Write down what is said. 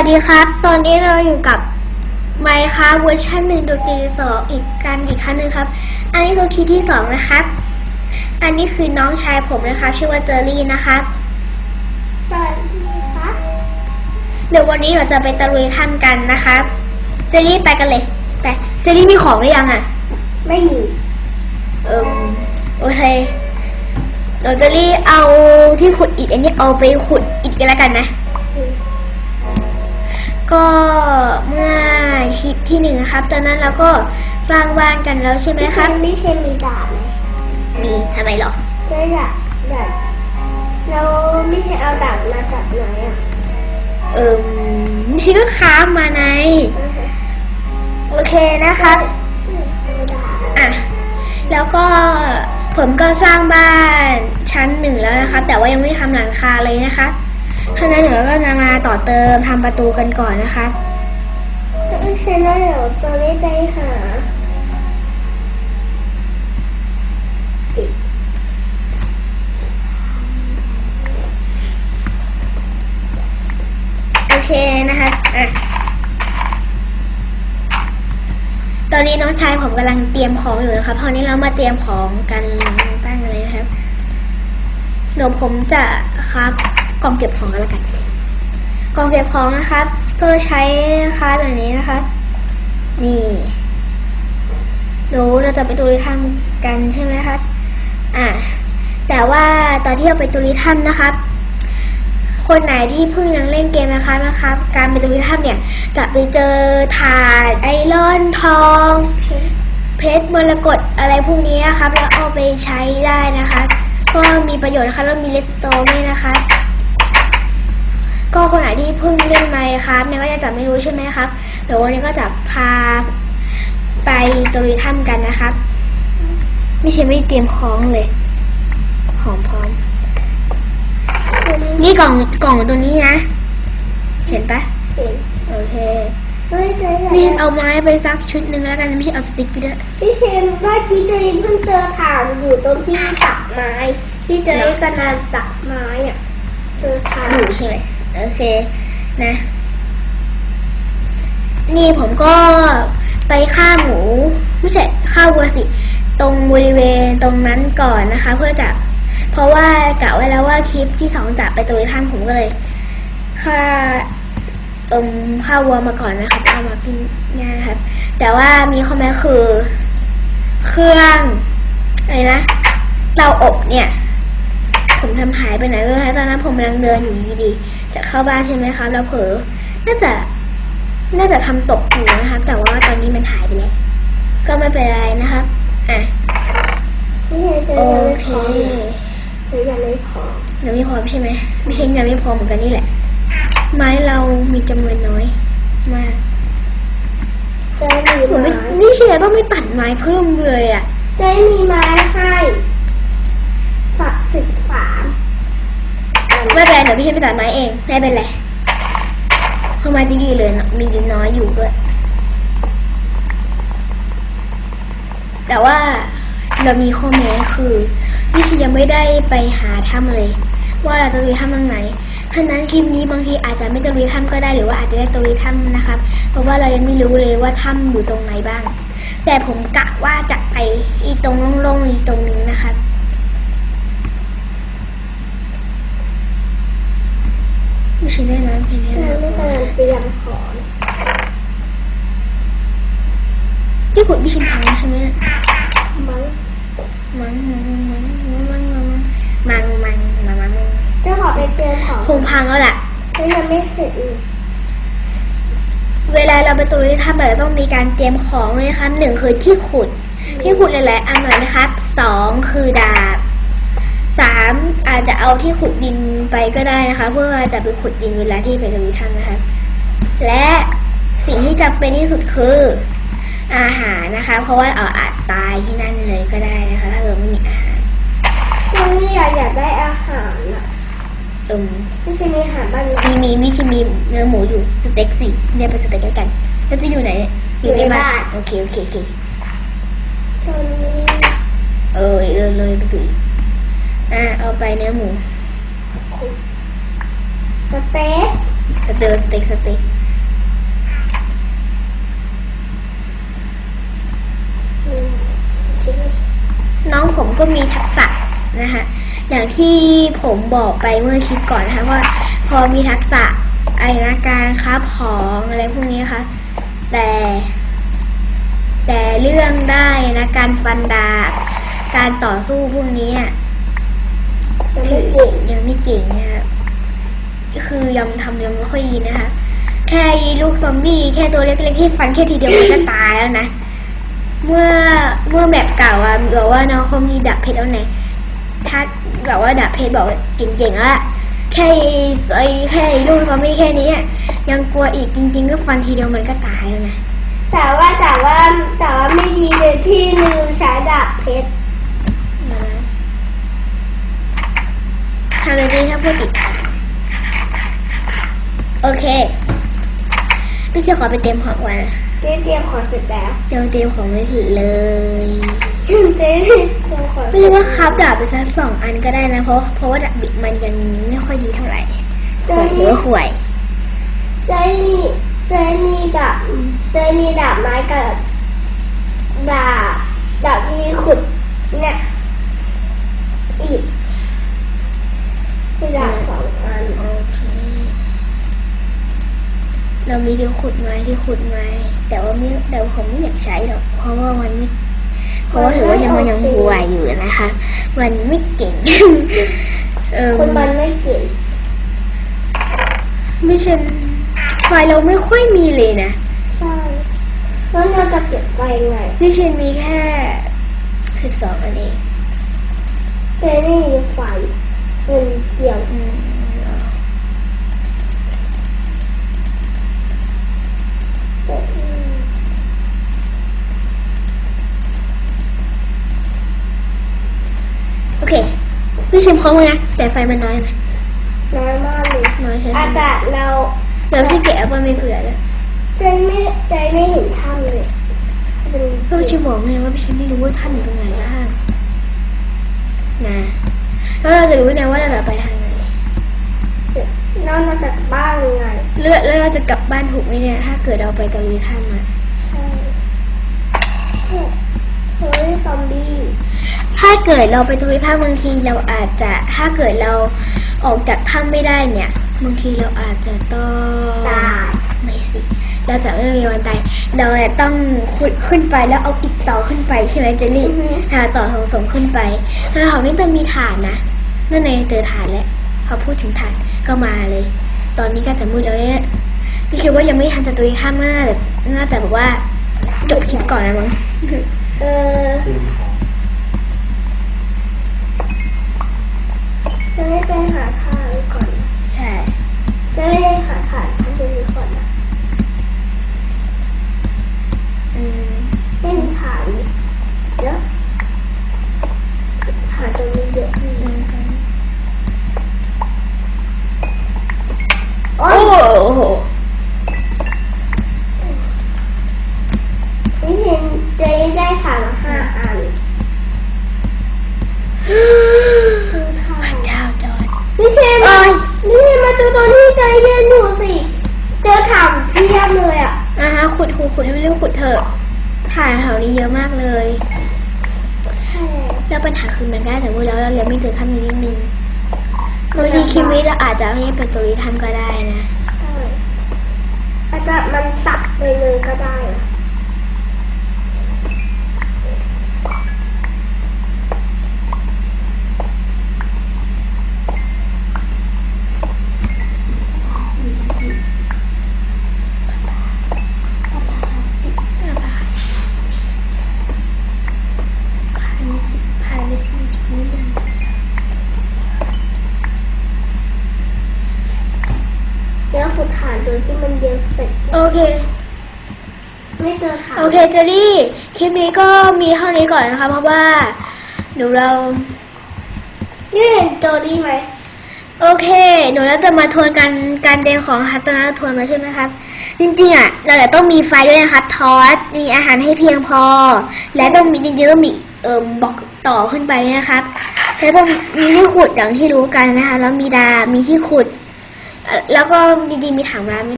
วัสดีครับ ตอนนี้เราอยู่กับ Minecraft เวอร์ชันหนึ่งดนตรีสองอีกกันอีกครั้งหนึ่งครับ อันนี้คือคีย์ที่สองนะครับ อันนี้คือน้องชายผมนะครับ ชื่อว่าเจอรี่นะครับสวัสดีครับ เดี๋ยววันนี้เราจะไปตะลุยถ้ำกันนะครับ เจอรี่ไปกันเลยไปเจอรี่มีของหรือยังอะ ไม่มี เอิมโอเคเดี๋ยวเจอรี่เอาที่ขุดอิฐอันนี้เอาไปขุดอิฐกันแล้วกันนะ ก็เมื่อคลิปที่หนึ่งนะครับ ตอนนั้นเราก็สร้างบ้านกันแล้วใช่ไหมพี่คเชรับนพี่เชนมีดาบไหมมีทำไมหรอก็อยากดาบแล้วพี่เชนเอาดาบมาจากไหนอะเอิมมิชิก็ค้ามาใน โอเคนะครับเอาดาบอะ แล้วก็ผมก็สร้างบ้านชั้นหนึ่งแล้วนะครับ แต่ว่ายังไม่ทำหลังคาเลยนะคะ เพราะฉะนั้นเดี๋ยวเราก็จะมาต่อเติมทำประตูกันก่อนนะคะแล้วพี่เชนแล้วเดี๋ยวจะไม่ไปหาอีกโอเคนะคะอะตอนนี้น้องชายผมกำลังเตรียมของอยู่นะครับตอนนี้เรามาเตรียมของกันตั้งเลยนะครับเดี๋ยวผมจะครับ กล่องเก็บของกันแล้วกัน กล่องเก็บของนะครับ ก็ใช้คาร์ดแบบนี้นะครับ นี่เดี๋ยวเราจะไปตุลิถ้ำกันใช่ไหมครับ อะแต่ว่าตอนที่เราไปตุลิถ้ำนะครับ คนไหนที่เพิ่งยังเล่นเกมนะคะนะครับ การไปตุลิถ้ำเนี่ย จะไปเจอถาดไอรอนทองเพชรมรกตอะไรพวกนี้นะครับ แล้วเอาไปใช้ได้นะคะ ก็มีประโยชน์นะคะแล้วมีเลสโตนด้วยนะคะ ก็คนไหนที่เพิ่งเล่นไมค์ครับเนี่ยก็ยังจะไม่รู้ใช่ไหมครับเดี๋ยววันนี้ก็จะพาไปตุลิถ้ำกันนะครับ ไม่ใช่ไม่เตรียมของเลย ของพร้อม นี่กล่องกล่องตัวนี้นะ เห็นปะเห็นโอเคไม่ใช่นี่เอาไม้ไปซักชุดหนึ่งแล้วกันไม่ใช่เอาสติ๊กไปด้วยพี่เชนเมื่อกี้ตัวเองเพิ่งเจอถ่านอยู่ตรงที่ตักไม้ ที่เจอกระนานตักไม้อะเจอถ่านอยู่ใช่ไหม โอเคนะ นี่ผมก็ไปฆ่าหมู ไม่ใช่ฆ่าวัวสิ ตรงบริเวณตรงนั้นก่อนนะคะ เพื่อจะ เพราะว่ากะไว้แล้วว่าคลิปที่สองจะไปตรงท่านผมก็เลยฆ่าเอิมฆ่าวัวมาก่อนนะครับเอามาปิ้งย่างครับ แต่ว่ามีข้อแม้คือ เครื่องอะไรนะเตาอบเนี่ย ผมทำหายไปไหนไม่รู้นะตอนนั้นผมกำลังเดินอยู่ดีๆจะเข้าบ้านใช่ไหมครับ แล้วเผลอน่าจะน่าจะทำตกอยู่นะครับ แต่ว่าตอนนี้มันหายไปแล้วก็ไม่เป็นไรนะครับอะพี่เชนเจอโอยังไม่เคพอหรือยังไม่พอยังไม่พอใช่ไหมไม่ใช่ยังไม่พอเหมือนกันนี่แหละ ไม้เรามีจำนวนน้อยมากเจอมีผมไม้ไม่นี่เชียร์ต้องไม่ตัดไม้เพิ่มเลยอะเจอมีไม้ให้สักสิบสาม ไม่เป็นไรเดี๋ยวพี่เชียร์ไปตัดไม้เองไม่เป็นไรเพราะไม้ที่ดีเลยมีอยู่น้อยอยู่ด้วย แต่ว่าเรามีข้อแม้คือพี่เชียร์ยังไม่ได้ไปหาถ้ำเลย ว่าเราจะลุยถ้ำทางไหนเพราะฉะนั้นคลิปนี้บางทีอาจจะไม่ตะลุยถ้ำก็ได้หรือว่าอาจจะได้ตะลุยถ้ำนะครับ เพราะว่าเรายังไม่รู้เลยว่าถ้ำอยู่ตรงไหนบ้าง แต่ผมกะว่าจะไปอีตรงโล่งๆอีตรงนึงนะครับ ไม่ใช่ได้น้ำแค่นี้เรานะไม่กำลังเตรียมของที่ขุดพี่ชินพังใช่ไหมเนี่ยมั้งมังมังมังมังมังมังมังมังมังมังเจ้าขอไปเตรียมของคงพังแล้วแหละไม่ยังไม่เสร็จอีกเวลาเราไปตุยทำแบบต้องมีการเตรียมของเลยนะครับหนึ่งคือที่ขุดที่ขุดหลายๆอันหน่อยนะครับสองคือดาบสามอา จจะเอาที่ขุดดินไปก็ได้นะคะ เพื่อจะไปขุดดินเวลาที่ไปตุยทำนะคะ และสิ่งที่จำเป็นที่สุดคือ อาหารนะคะ เพราะว่าเอาอาจตายที่นั่นเลยก็ได้นะคะ ถ้าเราไม่มีอาหารยังไม่อยากอยากได้อาหารอะอืมไม่ใช่มีอาหารบ้านเรามีมีมีชิมีเนื้อหมูอยู่สเต็กสิเนี่ยไปสเต็กด้วยกัน แล้วจะอยู่ไหนเนี่ยอยู่ในบ้านโอเคโอเคโอเคตอนนี้เออเออเลยไปสิ อะเอาไปเนื้อหมู สเต็กสเตอร์สเต็กสเต็กน้องผมก็มีทักษะนะคะอย่างที่ผมบอกไปเมื่อคลิปก่อนนะคะว่า พอมีทักษะไอ้นะการค้าของอะไรพวกนี้ค่ะ แต่ แต่เรื่องได้นะการฟันดาบการต่อสู้พวกนี้อะ ยังไม่เก่งยังไม่เก่งนะคะคือยังทำยังไม่ค่อยดีนะคะ แค่ลูกซอมบี้แค่ตัวเล็กๆที่ฟันแค่ทีเดียวมันก็ตายแล้วนะ เมื่อเมื่อแบบเก่าอะบอกว่าน้องเขามีดาบเพชรแล้วไงถ้าแบบว่าดาบเพชรบอกเก่งๆแล้วแค่ไอ้แค่ลูกซอมบี้แค่นี้ยังกลัวอีกจริง ๆ ก็ฟันทีเดียวมันก็ตายแล้วนะแต่ว่าแต่ว่าแต่ว่าไม่ดีเลยที่ลืมใช้ดาบเพชร ทำแบบนี้ถ้าพูดอีกโอเค พี่เชื่อขอไปเตรียมของก่อนนะเจ๊เตรียมของเสร็จแล้วเดี๋ยวเตรียมของไม่เสร็จเลยเจ๊เตรียมของไม่รู้ว่าครับดาบไปสักสองอันก็ได้นะ เพราะเพราะว่าดาบบิดมันยังไม่ค่อยดีเท่าไหร่ขเจ๊วยหรือนี่ว่าข่วยเจ๊นี่เจ๊นี่ดาบเจ๊นี่ดาบไม้กับดาบดาบที่ขุดเนี่ยอีก คือดาบสองอันโอเคเรามีที่ขุดไม้ที่ขุดไม้แต่ว่าไม่แต่ว่าผมไม่อยากใช้หรอกเพราะว่ามันไม่เพราะว่าถือว่ายังมันยังห่วยอยู่นะคะ มันไม่เก่งเออคนมันไม่เก่งไม่ใช่ไฟเราไม่ค่อยมีเลยนะใช่แล้วเราจะเก็บไฟไงพี่ชินมีแค่สิบสองอันเองเจ๊ไม่มีไฟ เป็นเดียวอืมเจ๊อืมโอเคพี่ชินพร้อมแล้วนะ แต่ไฟมันน้อยนะน้อยมากเลยน้อยใช่ไหมอากาศเราเดี๋ยวพี่เก็บแอปเปิลไม่เผื่อเลยใจไม่ใจไม่เห็นถ้ำเลยเป็นเพราะพี่ชินบอกเนี่ยว่าพี่ชินไม่รู้ว่าท่านอยู่ตรงไหนบ้างนะ แล้วเราจะรู้เนี่ยว่าเราจะไปทางไหนนอกมาจากบ้านยังไงแล้วแล้วเราจะกลับบ้านถูกไหมเนี่ย ถ้าเกิดเราไปตะลุยถ้ำมาใช่เฮ้ยซอมบี้ถ้าเกิดเราไปตะลุยถ้ำบางทีเราอาจจะถ้าเกิดเราออกจากถ้ำไม่ได้เนี่ยบางทีเราอาจจะต้องตายไม่สิ เราจะไม่มีวันตายเราจะต้องขุดขึ้นไปแล้วเอาอีกต่อขึ้นไปใช่ไหมเจลลี่อือฮึ หาต่อของสงขึ้นไปแล้วของนี่ต้องมีฐานนะนั่นไงเจอฐานแล้วพอพูดถึงฐานก็มาเลย ตอนนี้ก็จะมืดแล้วเนี่ยพี่เชื่อว่ายังไม่ทันจะตุยข้ามน่าแต่น่าแต่แบบว่าจบคลิปก่อนนะมั้ง เออเตรียมของ ขุดให้มันเรื่องขุดเถอะถ่านแถวนี้เยอะมากเลยแล้วปัญหาคือมันได้แต่ว่าแล้วเราเรียนไม่เจอท่านนี้นิดนึงบางทีชีวิตเราอาจจะไม่เป็นตัวนี้ท่านก็ได้นะอาจจะมันตัดไปเลยก็ได้นะ ภายในสิบภายในสิบนาทีนี้ยัง เดี๋ยวขุดฐานโดยที่มันเดียวเสร็จ โอเค ไม่เจอฐานโอเคเจลลี่ คลิปนี้ก็มีเท่านี้ก่อนนะคะ เพราะว่าเดี๋ยวเรานี่เห็นโจดี้ไหม โอเค หนูแล้วจะมาทวนการการเดนของครับตอนนั้นเราทวนมาใช่ไหมครับ จริงๆอะ เราจะต้องมีไฟด้วยนะครับ ทอส มีอาหารให้เพียงพอ และต้องมีจริงๆต้องมีเอ่อบอกต่อขึ้นไปนะครับ แล้วต้องมีที่ขุดอย่างที่รู้กันนะคะ แล้วมีดา มีที่ขุดเอ่อแล้วก็ดีๆมีถังน้ำ